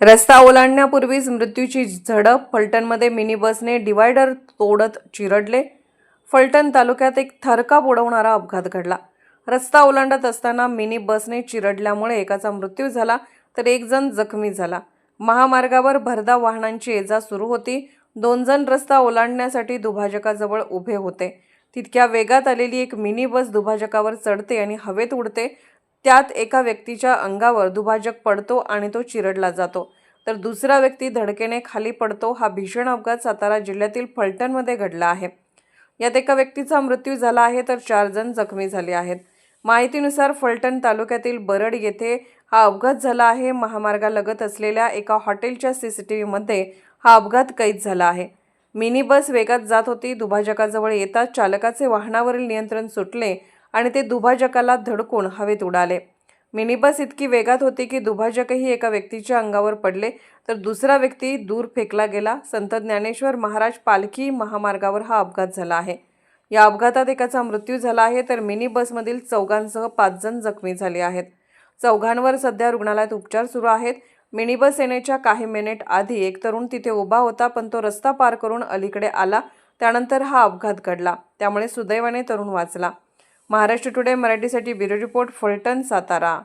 रस्ता ओलांडण्यापूर्वीच मृत्यूची झडप. फलटणमध्ये मिनी बसने डिवायडर तोडत चिरडले. फलटण तालुक्यात एक थरकाप उडवणारा अपघात घडला. रस्ता ओलांडत असताना मिनी बसने चिरडल्यामुळे एकाचा मृत्यू झाला तर एक जण जखमी झाला. महामार्गावर भरधाव वाहनांची येजा सुरू होती. दोन जण रस्ता ओलांडण्यासाठी दुभाजकाजवळ उभे होते. तितक्या वेगात आलेली एक मिनी बस दुभाजकावर चढते आणि हवेत उडते. त्यात एका व्यक्तीच्या अंगावर दुभाजक पडतो आणि तो चिरडला जातो. तर दुसरा व्यक्ती धडकेने खाली पडतो हा भीषण अपघात सातारा जिल्ह्यातील फलटणमध्ये घडला आहे. यात एका व्यक्तीचा मृत्यू झाला आहे तर चार जण जखमी झाले आहेत. माहितीनुसार फलटण तालुक्यातील बरड येथे हा अपघात झाला आहे. महामार्गालगत असलेल्या एका हॉटेलच्या सी सी टी व्हीमध्ये हा अपघात कैद झाला आहे. मिनी बस वेगात जात होती. दुभाजकाजवळ येताच चालकाचे वाहनावरील नियंत्रण सुटले. आणि ते दुभाजकाला धडकून हवेत उडाले. मिनी बस इतकी वेगात होती की दुभाजकही एका व्यक्तीच्या अंगावर पडले तर दुसरा व्यक्ती दूर फेकला गेला. संत ज्ञानेश्वर महाराज पालखी महामार्गावर हा अपघात झाला आहे. या अपघातात एकाचा मृत्यू झाला आहे तर मिनी बसमधील चौघांसह पाच जण जखमी झाले आहेत. चौघांवर सध्या रुग्णालयात उपचार सुरू आहेत. मिनी बस येण्याच्या काही मिनिट आधी एक तरुण तिथे उभा होता पण तो रस्ता पार करून अलीकडे आला. त्यानंतर हा अपघात घडला. त्यामुळे सुदैवाने तरुण वाचला. महाराष्ट्र टुडे मराठीसाठी ब्युरो रिपोर्ट फलटण सातारा.